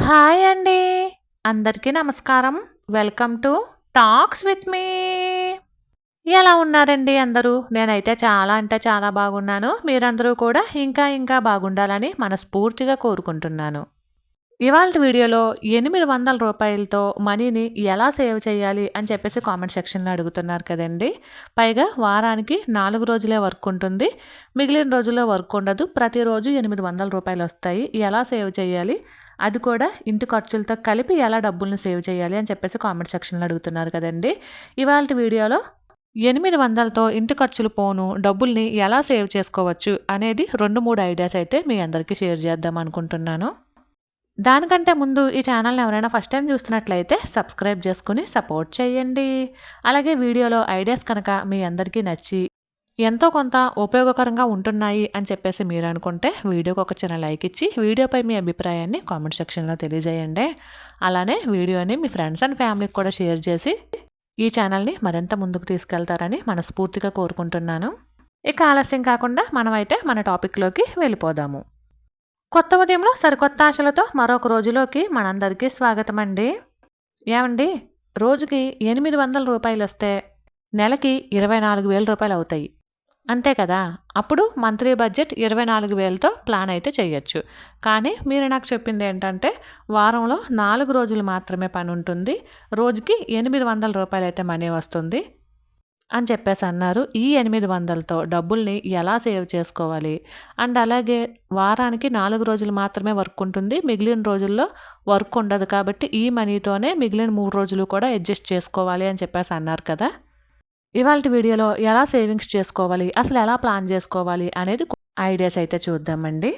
Hi అండి. అందరికీ నమస్కారం. Welcome to talks with me. ఎలా ఉన్నారండి అందరూ? నేనైతే చాలా అంటే చాలా బాగున్నాను. మీరందరూ కూడా ఇంకా ఇంకా బాగుండాలని మనస్ఫూర్తిగా కోరుకుంటున్నాను. ఇవాళ వీడియోలో ఎనిమిది వందల రూపాయలతో మనీని ఎలా సేవ్ చేయాలి అని చెప్పేసి కామెంట్ సెక్షన్లో అడుగుతున్నారు కదండి. పైగా వారానికి నాలుగు రోజులే వర్క్ ఉంటుంది. మిగిలిన రోజుల్లో వర్క్ ఉండదు. ప్రతిరోజు ఎనిమిది వందల రూపాయలు వస్తాయి. ఎలా సేవ్ చేయాలి? అది కూడా ఇంటి ఖర్చులతో కలిపి ఎలా డబ్బుల్ని సేవ్ చేయాలి అని చెప్పేసి కామెంట్ సెక్షన్లో అడుగుతున్నారు కదండి. ఇవాళ వీడియోలో ఎనిమిది వందలతో ఇంటి ఖర్చులు పోను డబ్బుల్ని ఎలా సేవ్ చేసుకోవచ్చు అనేది రెండు మూడు ఐడియాస్ అయితే మీ అందరికీ షేర్ చేద్దాం అనుకుంటున్నాను. దానికంటే ముందు ఈ ఛానల్ని ఎవరైనా ఫస్ట్ టైం చూస్తున్నట్లయితే సబ్స్క్రైబ్ చేసుకుని సపోర్ట్ చేయండి. అలాగే వీడియోలో ఐడియాస్ కనుక మీ అందరికీ నచ్చి ఎంతో కొంత ఉపయోగకరంగా ఉంటున్నాయి అని చెప్పేసి మీరు అనుకుంటే వీడియోకి ఒక చిన్న లైక్ ఇచ్చి వీడియోపై మీ అభిప్రాయాన్ని కామెంట్ సెక్షన్లో తెలియజేయండి. అలానే వీడియోని మీ ఫ్రెండ్స్ అండ్ ఫ్యామిలీకి కూడా షేర్ చేసి ఈ ఛానల్ని మరింత ముందుకు తీసుకెళ్తారని మనస్ఫూర్తిగా కోరుకుంటున్నాను. ఇక ఆలస్యం కాకుండా మనమైతే మన టాపిక్లోకి వెళ్ళిపోదాము. కొత్త ఉదయంలో సరికొత్త ఆశలతో మరొక రోజులోకి మనందరికీ స్వాగతం అండి. ఏమండి? రోజుకి ఎనిమిది వందల రూపాయలు వస్తే నెలకి ఇరవై నాలుగు వేల రూపాయలు అవుతాయి అంతే కదా? అప్పుడు మంత్లీ బడ్జెట్ ఇరవై నాలుగు వేలతో ప్లాన్ అయితే చేయొచ్చు కానీ మీరు నాకు చెప్పింది ఏంటంటే వారంలో నాలుగు రోజులు మాత్రమే పని ఉంటుంది. రోజుకి ఎనిమిది వందల రూపాయలు అయితే మనీ వస్తుంది అని చెప్పేసి అన్నారు. ఈ ఎనిమిది వందలతో డబ్బుల్ని ఎలా సేవ్ చేసుకోవాలి? అండ్ అలాగే వారానికి నాలుగు రోజులు మాత్రమే వర్క్ ఉంటుంది. మిగిలిన రోజుల్లో వర్క్ ఉండదు కాబట్టి ఈ మనీతోనే మిగిలిన మూడు రోజులు కూడా అడ్జస్ట్ చేసుకోవాలి అని చెప్పేసి అన్నారు కదా? ఇవాళ వీడియోలో ఎలా సేవింగ్స్ చేసుకోవాలి అసలు ఎలా ప్లాన్ చేసుకోవాలి అనేది ఐడియాస్ అయితే చూద్దామండి.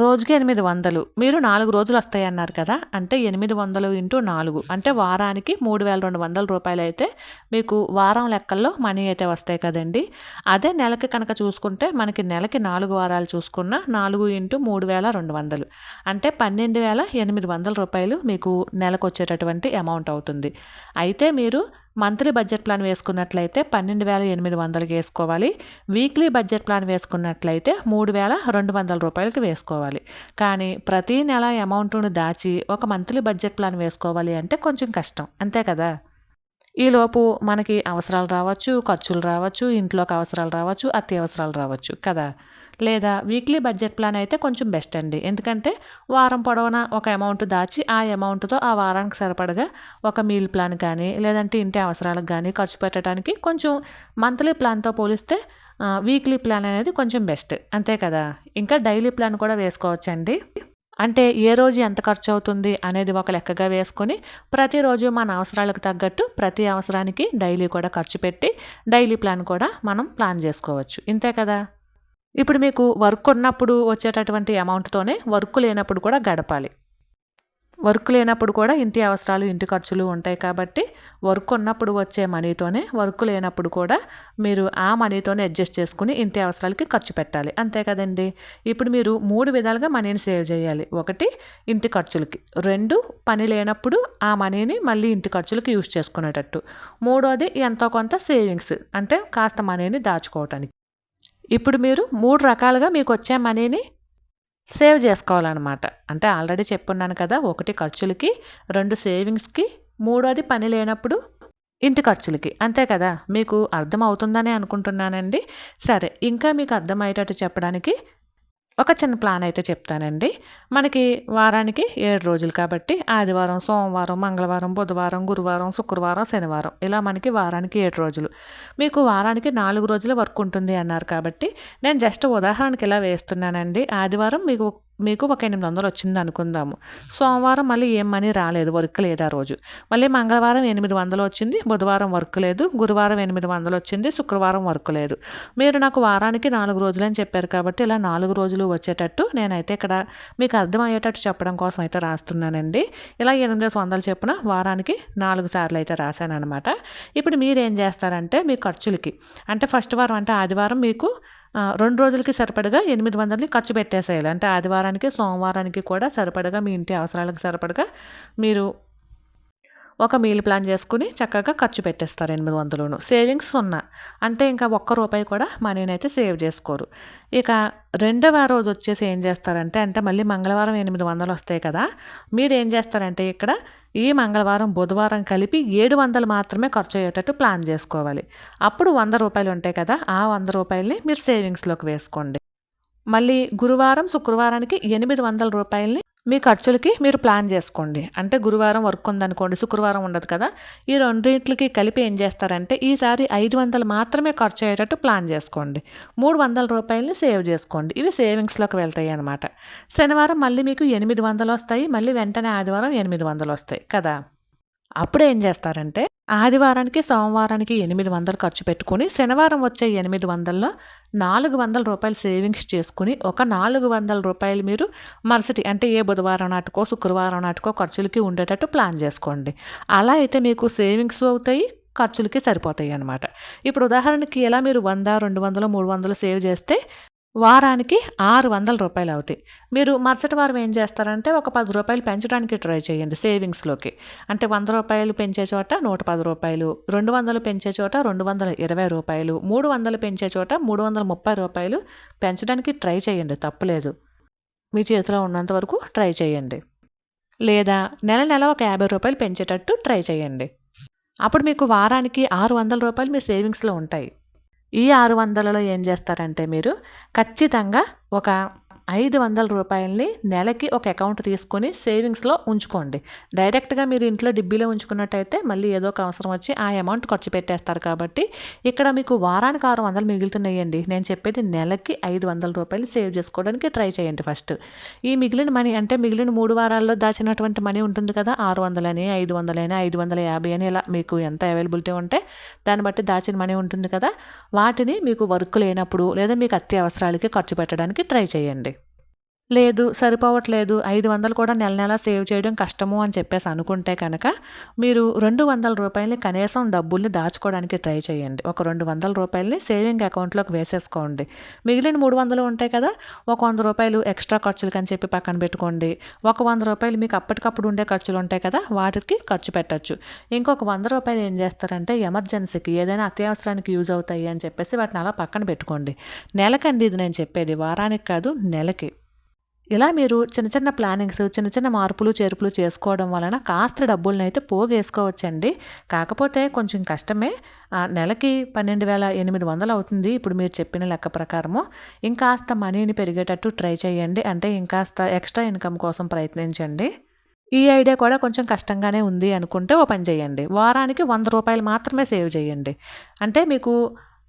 రోజుకి ఎనిమిది వందలు. మీరు నాలుగు రోజులు వస్తాయి అన్నారు కదా? అంటే ఎనిమిది వందలు ఇంటూ నాలుగు. అంటే వారానికి మూడు వేల రెండు వందల రూపాయలు అయితే మీకు వారం లెక్కల్లో మనీ అయితే వస్తాయి కదండి. అదే నెలకి కనుక చూసుకుంటే మనకి నెలకి నాలుగు వారాలు చూసుకున్న నాలుగు ఇంటూ మూడు వేల రెండు వందలు. అంటే పన్నెండు వేల ఎనిమిది వందల రూపాయలు మీకు నెలకు వచ్చేటటువంటి అమౌంట్ అవుతుంది. అయితే మీరు మంత్లీ బడ్జెట్ ప్లాన్ వేసుకున్నట్లయితే పన్నెండు వేల ఎనిమిది వందలకి వేసుకోవాలి. వీక్లీ బడ్జెట్ ప్లాన్ వేసుకున్నట్లయితే మూడు వేల రెండు వందల రూపాయలకి వేసుకోవాలి. కానీ ప్రతీ నెల అమౌంట్ను దాచి ఒక మంత్లీ బడ్జెట్ ప్లాన్ వేసుకోవాలి అంటే కొంచెం కష్టం. అంతే కదా? ఈలోపు మనకి అవసరాలు రావచ్చు ఖర్చులు రావచ్చు ఇంట్లోకి అవసరాలు రావచ్చు అత్యవసరాలు రావచ్చు కదా? లేదా వీక్లీ బడ్జెట్ ప్లాన్ అయితే కొంచెం బెస్ట్ అండి. ఎందుకంటే వారం పొడవునా ఒక అమౌంట్ దాచి ఆ అమౌంట్తో ఆ వారానికి సరిపడగా ఒక మీల్ ప్లాన్ కానీ లేదంటే ఇంటి అవసరాలకు కానీ ఖర్చు పెట్టడానికి కొంచెం మంత్లీ ప్లాన్తో పోలిస్తే వీక్లీ ప్లాన్ అనేది కొంచెం బెస్ట్. అంతే కదా? ఇంకా డైలీ ప్లాన్ కూడా వేసుకోవచ్చండి. అంటే ఏ రోజు ఎంత ఖర్చు అవుతుంది అనేది ఒక లెక్కగా వేసుకొని ప్రతిరోజు మన అవసరాలకు తగ్గట్టు ప్రతి అవసరానికి డైలీ కూడా ఖర్చు పెట్టి డైలీ ప్లాన్ కూడా మనం ప్లాన్ చేసుకోవచ్చు. ఇంతే కదా? ఇప్పుడు మీకు వర్క్ ఉన్నప్పుడు వచ్చేటటువంటి అమౌంట్తోనే వర్క్ లేనప్పుడు కూడా గడపాలి. వర్క్ లేనప్పుడు కూడా ఇంటి అవసరాలు ఇంటి ఖర్చులు ఉంటాయి కాబట్టి వర్క్ ఉన్నప్పుడు వచ్చే మనీతోనే వర్క్ లేనప్పుడు కూడా మీరు ఆ మనీతోనే అడ్జస్ట్ చేసుకుని ఇంటి అవసరాలకి ఖర్చు పెట్టాలి. అంతే కదండి? ఇప్పుడు మీరు మూడు విధాలుగా మనీని సేవ్ చేయాలి. ఒకటి ఇంటి ఖర్చులకి. రెండు పని లేనప్పుడు ఆ మనీని మళ్ళీ ఇంటి ఖర్చులకి యూజ్ చేసుకునేటట్టు. మూడోది ఎంతో కొంత సేవింగ్స్ అంటే కాస్త మనీని దాచుకోవటానికి. ఇప్పుడు మీరు మూడు రకాలుగా మీకు వచ్చే మనీని సేవ్ చేసుకోవాలన్నమాట. అంటే ఆల్రెడీ చెప్పున్నాను కదా ఒకటి ఖర్చులకి రెండు సేవింగ్స్కి మూడోది పని లేనప్పుడు ఇంటి ఖర్చులకి. అంతే కదా? మీకు అర్థం అవుతుందని అనుకుంటున్నానండి. సరే ఇంకా మీకు అర్థమయ్యేటట్టు చెప్పడానికి ఒక చిన్న ప్లాన్ అయితే చెప్తానండి. మనకి వారానికి ఏడు రోజులు కాబట్టి ఆదివారం సోమవారం మంగళవారం బుధవారం గురువారం శుక్రవారం శనివారం ఇలా మనకి వారానికి ఏడు రోజులు. మీకు వారానికి నాలుగు రోజులు వర్క్ ఉంటుంది అన్నారు కాబట్టి నేను జస్ట్ ఉదాహరణకి ఇలా వేస్తున్నానండి. ఆదివారం మీకు మీకు ఒక ఎనిమిది వందలు వచ్చింది అనుకుందాము. సోమవారం మళ్ళీ ఏం మనీ రాలేదు వర్క్ లేదు ఆ రోజు. మళ్ళీ మంగళవారం ఎనిమిది వందలు వచ్చింది బుధవారం వర్క్ లేదు గురువారం ఎనిమిది వందలు వచ్చింది శుక్రవారం వర్క్ లేదు. మీరు నాకు వారానికి నాలుగు రోజులు అని చెప్పారు కాబట్టి ఇలా నాలుగు రోజులు వచ్చేటట్టు నేనైతే ఇక్కడ మీకు అర్థమయ్యేటట్టు చెప్పడం కోసం అయితే రాస్తున్నానండి. ఇలా ఎనిమిది వందలు చెప్పిన వారానికి నాలుగు సార్లు అయితే రాశానమాట ఇప్పుడు మీరు ఏం చేస్తారంటే మీ ఖర్చులకి అంటే ఫస్ట్ వారం అంటే ఆదివారం మీకు రెండు రోజులకి సరిపడగా ఎనిమిది వందలని ఖర్చు పెట్టేసేయాలి. అంటే ఆదివారానికి సోమవారానికి కూడా సరిపడగా మీ ఇంటి అవసరాలకు సరిపడగా మీరు ఒక మీల్ ప్లాన్ చేసుకుని చక్కగా ఖర్చు పెట్టేస్తారు ఎనిమిది వందలును. సేవింగ్స్ సున్నా. అంటే ఇంకా ఒక్క రూపాయి కూడా మనీని అయితే సేవ్ చేసుకోరు. ఇక రెండవ రోజు వచ్చేసి ఏం చేస్తారంటే అంటే మళ్ళీ మంగళవారం ఎనిమిది వందలు వస్తాయి కదా మీరు ఏం చేస్తారంటే ఇక్కడ ఈ మంగళవారం బుధవారం కలిపి ఏడు వందలు మాత్రమే ఖర్చు అయ్యేటట్టు ప్లాన్ చేసుకోవాలి. అప్పుడు వంద రూపాయలు ఉంటాయి కదా ఆ వంద రూపాయలని మీరు సేవింగ్స్లోకి వేసుకోండి. మళ్ళీ గురువారం శుక్రవారానికి ఎనిమిది వందల రూపాయలని మీ ఖర్చులకి మీరు ప్లాన్ చేసుకోండి. అంటే గురువారం వర్క్ ఉందనుకోండి శుక్రవారం ఉండదు కదా ఈ రెండింటికి కలిపి ఏం చేస్తారంటే ఈసారి ఐదు వందలు మాత్రమే ఖర్చు అయ్యేటట్టు ప్లాన్ చేసుకోండి. మూడు వందల రూపాయలని సేవ్ చేసుకోండి. ఇవి సేవింగ్స్లోకి వెళ్తాయి అనమాట శనివారం మళ్ళీ మీకు ఎనిమిది వందలు వస్తాయి మళ్ళీ వెంటనే ఆదివారం ఎనిమిది వందలు వస్తాయి కదా. అప్పుడు ఏం చేస్తారంటే ఆదివారానికి సోమవారానికి ఎనిమిది వందలు ఖర్చు పెట్టుకుని శనివారం వచ్చే ఎనిమిది వందల్లో నాలుగు వందల రూపాయలు సేవింగ్స్ చేసుకుని ఒక నాలుగు వందల రూపాయలు మీరు మరుసటి అంటే ఏ బుధవారం నాటికో శుక్రవారం నాటికో ఖర్చులకి ఉండేటట్టు ప్లాన్ చేసుకోండి. అలా అయితే మీకు సేవింగ్స్ అవుతాయి ఖర్చులకి సరిపోతాయి అనమాట ఇప్పుడు ఉదాహరణకి ఎలా మీరు వంద రెండు వందలు మూడు వందలు సేవ్ చేస్తే వారానికి ఆరు వందల రూపాయలు అవుతాయి. మీరు మరుసటి వారం ఏం చేస్తారంటే ఒక పది రూపాయలు పెంచడానికి ట్రై చేయండి సేవింగ్స్లోకి అంటే వంద రూపాయలు పెంచే చోట నూట పది రూపాయలు రెండు వందలు పెంచే చోట రెండు వందల ఇరవై రూపాయలు మూడు వందలు పెంచే చోట మూడు వందల ముప్పై రూపాయలు పెంచడానికి ట్రై చేయండి తప్పులేదు. మీ చేతిలో ఉన్నంత వరకు ట్రై చేయండి. లేదా నెల నెల ఒక యాభై రూపాయలు పెంచేటట్టు ట్రై చేయండి. అప్పుడు మీకు వారానికి ఆరు వందల రూపాయలు మీ సేవింగ్స్లో ఉంటాయి. ఈ ఆరు వందలలో ఏం చేస్తారంటే మీరు ఖచ్చితంగా ఒక ఐదు వందల రూపాయలని నెలకి ఒక అకౌంట్ తీసుకొని సేవింగ్స్లో ఉంచుకోండి. డైరెక్ట్గా మీరు ఇంట్లో డిబ్బీలో ఉంచుకున్నట్టయితే మళ్ళీ ఏదో ఒక అవసరం వచ్చి ఆ అమౌంట్ ఖర్చు పెట్టేస్తారు కాబట్టి ఇక్కడ మీకు వారానికి ఆరు వందలు మిగులుతున్నాయండి. నేను చెప్పేది నెలకి ఐదు వందల రూపాయలు సేవ్ చేసుకోవడానికి ట్రై చేయండి ఫస్ట్. ఈ మిగిలిన మనీ అంటే మిగిలిన మూడు వారాల్లో దాచినటువంటి మనీ ఉంటుంది కదా ఆరు వందలని ఐదు వందలని ఐదు వందల యాభై అని ఇలా మీకు ఎంత అవైలబిలిటీ ఉంటే దాన్ని బట్టి దాచిన మనీ ఉంటుంది కదా వాటిని మీకు వర్క్ లేనప్పుడు లేదా మీకు అత్యవసరాలకి ఖర్చు పెట్టడానికి ట్రై చేయండి. లేదు సరిపోవట్లేదు ఐదు వందలు కూడా నెల నెల సేవ్ చేయడం కష్టము అని చెప్పేసి అనుకుంటే కనుక మీరు రెండు వందల రూపాయలని కనీసం డబ్బుల్ని దాచుకోవడానికి ట్రై చేయండి. ఒక రెండు వందల రూపాయలని సేవింగ్ అకౌంట్లోకి వేసేసుకోండి. మిగిలిన మూడు వందలు ఉంటాయి కదా ఒక వంద రూపాయలు ఎక్స్ట్రా ఖర్చులకు అని చెప్పి పక్కన పెట్టుకోండి. ఒక వంద రూపాయలు మీకు అప్పటికప్పుడు ఉండే ఖర్చులు ఉంటాయి కదా వాటికి ఖర్చు పెట్టచ్చు. ఇంకొక వంద రూపాయలు ఏం చేస్తారంటే ఎమర్జెన్సీకి ఏదైనా అత్యవసరానికి యూజ్ అవుతాయి అని చెప్పేసి వాటిని అలా పక్కన పెట్టుకోండి. నెలకండి ఇది నేను చెప్పేది వారానికి కాదు నెలకి. ఇలా మీరు చిన్న చిన్న ప్లానింగ్స్ చిన్న చిన్న మార్పులు చేర్పులు చేసుకోవడం వలన కాస్త డబ్బులను అయితే పోగేసుకోవచ్చండి. కాకపోతే కొంచెం కష్టమే. నెలకి పన్నెండు వేల ఎనిమిది వందలు అవుతుంది ఇప్పుడు మీరు చెప్పిన లెక్క ప్రకారము. ఇంకాస్త మనీని పెరిగేటట్టు ట్రై చేయండి. అంటే ఇంకాస్త ఎక్స్ట్రా ఇన్కమ్ కోసం ప్రయత్నించండి. ఈ ఐడియా కూడా కొంచెం కష్టంగానే ఉంది అనుకుంటే ఓ పని చేయండి. వారానికి వంద రూపాయలు మాత్రమే సేవ్ చేయండి. అంటే మీకు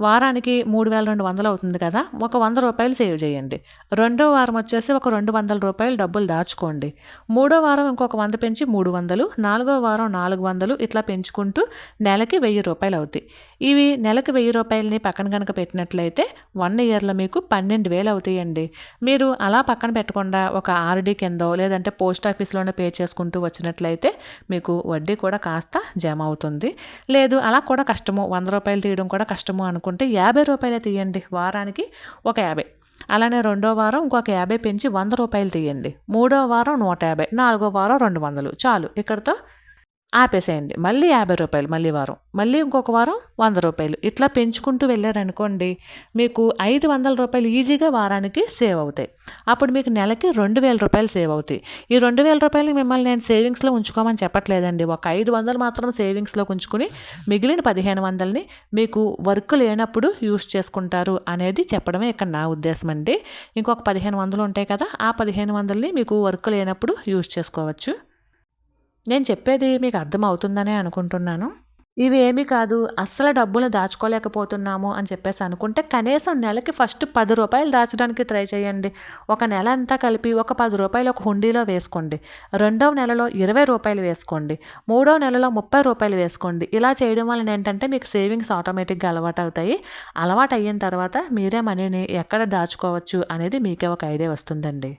వారానికి మూడు వేల రెండు వందలు అవుతుంది కదా? ఒక వంద రూపాయలు సేవ్ చేయండి. రెండో వారం వచ్చేసి ఒక రెండు వందల రూపాయలు డబ్బులు దాచుకోండి. మూడో వారం ఇంకొక వంద పెంచి మూడు వందలు నాలుగో వారం నాలుగు వందలు ఇట్లా పెంచుకుంటూ నెలకి వెయ్యి రూపాయలు అవుతాయి. ఇవి నెలకి వెయ్యి రూపాయలని పక్కన కనుక పెట్టినట్లయితే వన్ ఇయర్లో మీకు పన్నెండు వేలు అవుతాయండి. మీరు అలా పక్కన పెట్టకుండా ఒక ఆర్డీ కిందో లేదంటే పోస్ట్ ఆఫీస్లోనే పే చేసుకుంటూ వచ్చినట్లయితే మీకు వడ్డీ కూడా కాస్త జమ అవుతుంది. లేదు అలా కూడా కష్టము. వంద రూపాయలు తీయడం కూడా కష్టము అనుకో అనుకుంటే యాభై రూపాయలే తీయండి. వారానికి ఒక యాభై. అలానే రెండో వారం ఇంకొక యాభై పెంచి వంద రూపాయలు తీయండి. మూడో వారం నూట యాభై. నాలుగో వారం రెండు వందలు. చాలు. ఇక్కడతో ఆపేసేయండి. మళ్ళీ యాభై రూపాయలు మళ్ళీ వారం. మళ్ళీ ఇంకొక వారం వంద రూపాయలు. ఇట్లా పెంచుకుంటూ వెళ్ళారనుకోండి మీకు ఐదు వందల రూపాయలు ఈజీగా వారానికి సేవ్ అవుతాయి. అప్పుడు మీకు నెలకి రెండు వేల రూపాయలు సేవ్ అవుతాయి. ఈ రెండు వేల రూపాయలు మిమ్మల్ని నేను సేవింగ్స్లో ఉంచుకోమని చెప్పట్లేదండి. ఒక ఐదు వందలు మాత్రం సేవింగ్స్లో ఉంచుకుని మిగిలిన పదిహేను వందలని మీకు వర్క్ లేనప్పుడు యూస్ చేసుకుంటారు అనేది చెప్పడమే ఇక్కడ నా ఉద్దేశం అండి. ఇంకొక పదిహేను వందలు ఉంటాయి కదా ఆ పదిహేను వందలని మీకు వర్క్ లేనప్పుడు యూస్ చేసుకోవచ్చు. నేను చెప్పేది మీకు అర్థమవుతుందనే అనుకుంటున్నాను. ఇవి ఏమీ కాదు అస్సలు డబ్బులు దాచుకోలేకపోతున్నాము అని చెప్పేసి అనుకుంటే కనీసం నెలకి ఫస్ట్ పది రూపాయలు దాచడానికి ట్రై చేయండి. ఒక నెల అంతా కలిపి ఒక పది రూపాయలు ఒక హుండీలో వేసుకోండి. రెండవ నెలలో ఇరవై రూపాయలు వేసుకోండి. మూడవ నెలలో ముప్పై రూపాయలు వేసుకోండి. ఇలా చేయడం వలన ఏంటంటే మీకు సేవింగ్స్ ఆటోమేటిక్గా అలవాటు అవుతాయి. అలవాటు అయిన తర్వాత మీరే మనీని ఎక్కడ దాచుకోవచ్చు అనేది మీకే ఒక ఐడియా వస్తుందండి.